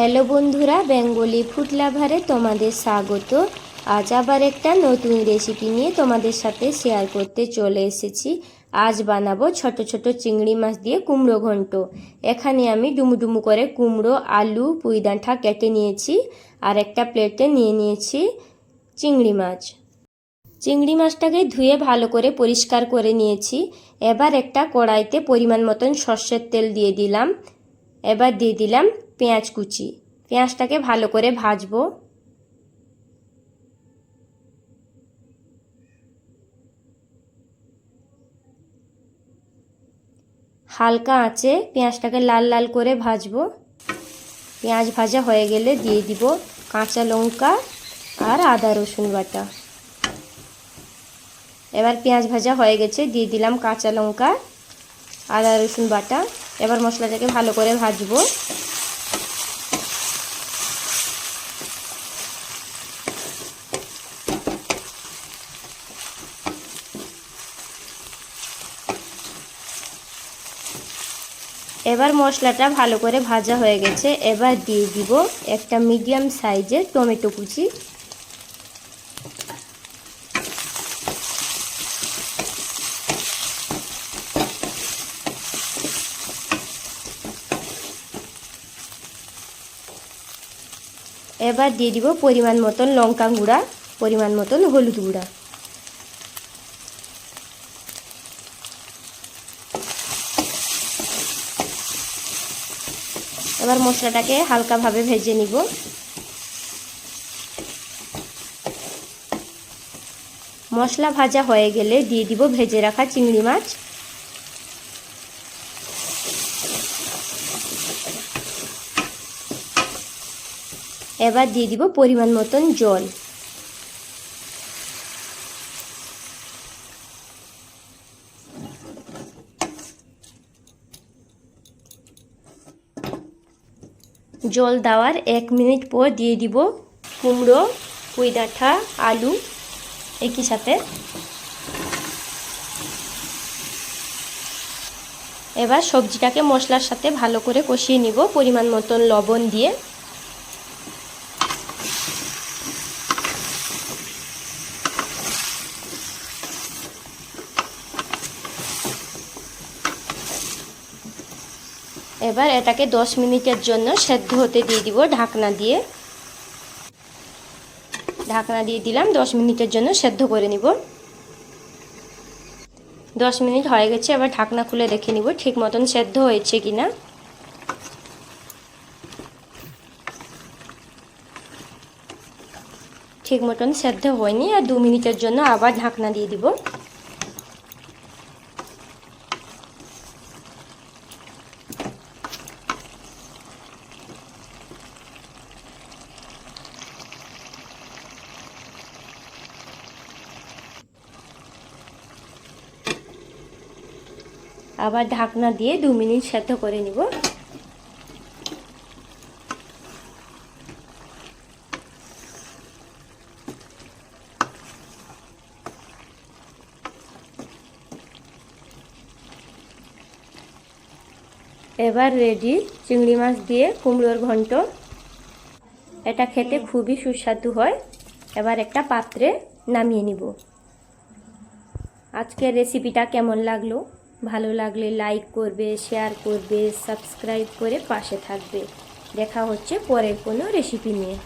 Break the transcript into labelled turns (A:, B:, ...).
A: Hello বন্ধুরা, Bengali food লাভারে তোমাদের স্বাগত। আজ আবার একটা নতুন রেসিপি নিয়ে তোমাদের সাথে শেয়ার করতে চলে এসেছি। আজ বানাবো ছোট ছোট চিংড়ি মাছ দিয়ে কুমড়ো ঘন্ট। এখানে আমি ডুমু ডুমু করে কুমড়ো, আলু পুঁইডাঁঠা কেটে নিয়েছি আর একটা প্লেটে নিয়ে নিয়েছি চিংড়ি মাছ। চিংড়ি মাছটাকে ধুয়ে ভালো করে পরিষ্কার করে নিয়েছি। এবার একটা কড়াইতে পরিমাণ মতন সর্ষের তেল দিয়ে দিলাম। এবার দিয়ে দিলাম পেঁয়াজ কুচি। পেঁয়াজটাকে ভালো করে ভাজবো। হালকা আঁচে পেঁয়াজটাকে লাল লাল করে ভাজবো। পেঁয়াজ ভাজা হয়ে গেলে দিয়ে দিব কাঁচা লঙ্কা আর আদা রসুন বাটা। এবার পেঁয়াজ ভাজা হয়ে গেছে, দিয়ে দিলাম কাঁচা লঙ্কা, আদা রসুন বাটা। এবার মশলাটাকে ভালো করে ভাজবো। এবার মশলাটা ভালো করে ভাজা হয়ে গেছে। এবার দিয়ে দিব একটা মিডিয়াম সাইজের টমেটো কুচি। এবার দিয়ে দিব পরিমাণ মতন লঙ্কা গুঁড়া, পরিমাণ মতন হলুদ গুঁড়া। এবার মশলাটাকে হালকাভাবে ভেজে নিব। মশলা ভাজা হয়ে গেলে দিয়ে দিব ভেজে রাখা চিংড়ি মাছ। এবার দিয়ে দিব পরিমাণ মতন জল। জল দেওয়ার এক মিনিট পর দিয়ে দিব কুমড়ো পুঁই আলু একই সাথে। এবার সবজিটাকে মশলার সাথে ভালো করে কষিয়ে নিব পরিমাণ মতন লবণ দিয়ে। এবার এটাকে দশ মিনিটের জন্য সেদ্ধ হতে দিয়ে দিব ঢাকনা দিয়ে। ঢাকনা দিয়ে দিলাম, দশ মিনিটের জন্য সেদ্ধ করে নিব। দশ মিনিট হয়ে গেছে, এবার ঢাকনা খুলে দেখে নিব ঠিক মতন সেদ্ধ হয়েছে কিনা। ঠিক মতন সেদ্ধ হয়নি, আর দু মিনিটের জন্য আবার ঢাকনা দিয়ে দিব। আবার ঢাকনা দিয়ে দু মিনিট সেদ্ধ করে নিব। এবার রেডি চিংড়ি মাছ দিয়ে কুমড়োর ঘন্ট। এটা খেতে খুবই সুস্বাদু হয়। এবার একটা পাত্রে নামিয়ে নিব। আজকের রেসিপিটা কেমন লাগল? ভালো লাগলে লাইক করবে শেয়ার করবে সাবস্ক্রাইব করে পাশে থাকবে। দেখা হচ্ছে পরের কোনো রেসিপি নিয়ে।